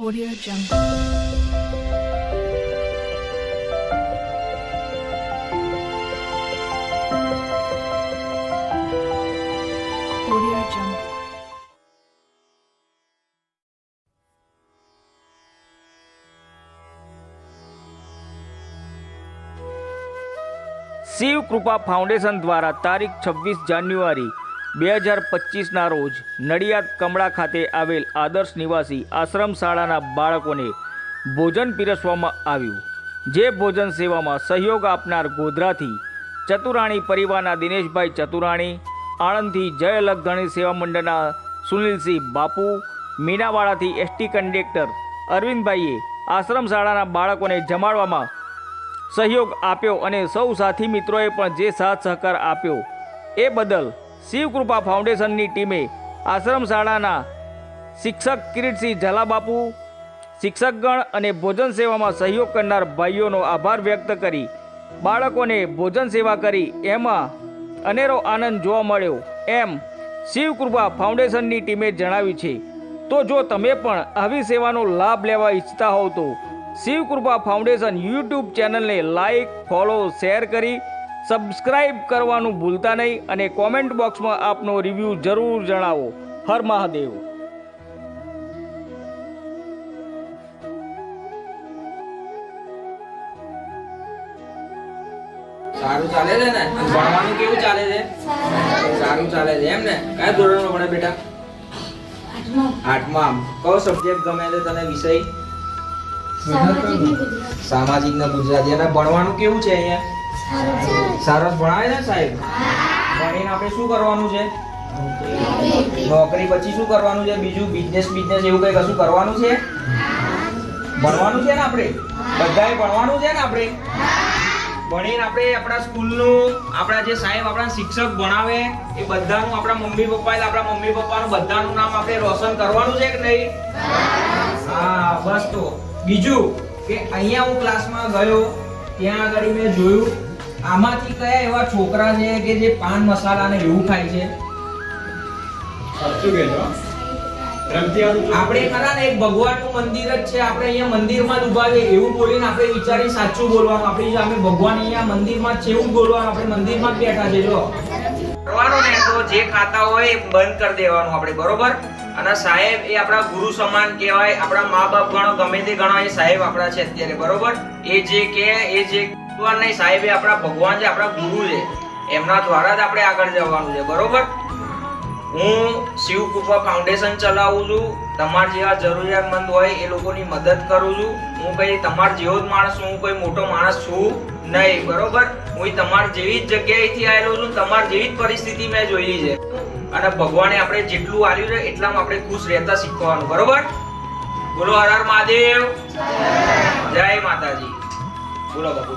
Audio Jungle. Audio Jungle. Shiv Krupa foundation દ્વારા તારીખ છવ્વીસ જાન્યુઆરી બે હજાર પચીસના રોજ નડિયાદ કમળા ખાતે આવેલ આદર્શ નિવાસી આશ્રમ શાળાના બાળકોને ભોજન પીરસવામાં આવ્યું. જે ભોજન સેવામાં સહયોગ આપનાર ગોધરાથી ચતુરાણી પરિવારના દિનેશભાઈ ચતુરાણી, આણંદથી જય અલગધણી સેવા મંડળના સુનિલસિંહ બાપુ, મીનાવાડાથી એસટી કંડક્ટર અરવિંદભાઈએ આશ્રમ શાળાના બાળકોને જમાડવામાં સહયોગ આપ્યો અને સૌ સાથી મિત્રોએ પણ જે સાથ સહકાર આપ્યો એ બદલ શિવકૃપા ફાઉન્ડેશનની ટીમે આશ્રમ શાળાના શિક્ષક કિરીટસિંહ ઝાલાબાપુ, શિક્ષકગણ અને ભોજન સેવામાં સહયોગ કરનાર ભાઈઓનો આભાર વ્યક્ત કરી બાળકોને ભોજન સેવા કરી એમાં અનેરો આનંદ જોવા મળ્યો. એમ શિવકૃપા ફાઉન્ડેશનની ટીમે જણાવ્યું છે. તો જો તમે પણ આવી સેવાનો લાભ લેવા ઈચ્છતા હોવ તો શિવકૃપા ફાઉન્ડેશન યુટ્યુબ ચેનલને લાઈક, ફોલો, શેર કરી સબસ્ક્રાઇબ કરવાનું ભૂલતા નહીં અને કોમેન્ટ બોક્સમાં આપનો રિવ્યૂ જરૂર જણાવો. હર મહાદેવ. સારું ચાલે છે ને? ભણવાનું કેવું ચાલે છે? સારું ચાલે છે. એમ ને? કયા ધોરણમાં ભણે બેટા? આઠમા. કયો સબ્જેક્ટ ગમે છે તને વિષય? સામાજિક ને ગુજરાતી. અને ભણવાનું કેવું છે અહીંયા? સરસ ભણાવે છે સાહેબ? ભણીને આપણે શું કરવાનું છે? નોકરી પછી શું કરવાનું છે? બીજું બિઝનેસ બિઝનેસ એવું કઈ કશું કરવાનું છે? ભણવાનું છે ને આપણે? બધાએ ભણવાનું છે ને આપણે? ભણીને આપણે આપણા સ્કૂલનું, આપણા જે સાહેબ, આપણા શિક્ષક ભણાવે, એ બધાનું આપણા મમ્મી પપ્પા આપણા મમ્મી પપ્પાનું બધાનું નામ આપણે રોશન કરવાનું છે કે નહીં? હા, બસ તો. બીજું કે અહીંયા હું ક્લાસમાં ગયો ત્યાં આગળ મેં જોયું આમાંથી કયા એવા છોકરા છે કે જે પાન મસાલા ને એવું ખાય છે? આપણે ખરા ને એક ભગવાનનું મંદિર જ છે. આપણે અહીંયા મંદિરમાં જ ઊભા છે એવું બોલીને આપણે વિચારી સાચું બોલવાનું. આપણી સામે ભગવાન અહીંયા મંદિરમાં છે એવું બોલવાનું. આપણે મંદિરમાં જ બેઠા છે જો. કરવાનું ને તો જે ખાતા હોય એ બંધ કરી દેવાનું આપણે બરોબર? અને સાહેબ એ આપણા ગુરુ સમાન કહેવાય, આપણા મા બાપ ગણો, ગમે તે ગણો, એ સાહેબ આપણા છે અત્યારે, બરોબર? એ જે કે, એ જે નહીં, સાહેબ એ આપણા ભગવાન છે, આપણા ગુરુ છે. એમના દ્વારા જ આપણે આગળ જવાનું છે, બરોબર? હું શિવ કૃપા ફાઉન્ડેશન ચલાવું છું, તમાર જેવા જરૂરિયાતમંદ હોય એ લોકોની મદદ કરું છું. હું કઈ તમાર જેવો જ માણસ છું, હું કોઈ મોટો માણસ છું નહીં, બરોબર? હું તમાર જેવી જ જગ્યાએથી આવેલો છું, તમાર જેવી જ પરિસ્થિતિ મેં જોયેલી છે. અને ભગવાને આપણે જેટલું આલ્યું છે એટલામાં આપણે ખુશ રહેતા શીખવાનું બરોબર? બોલો હર હર મહાદેવ. જય. માતાજી. બોલો બાપુ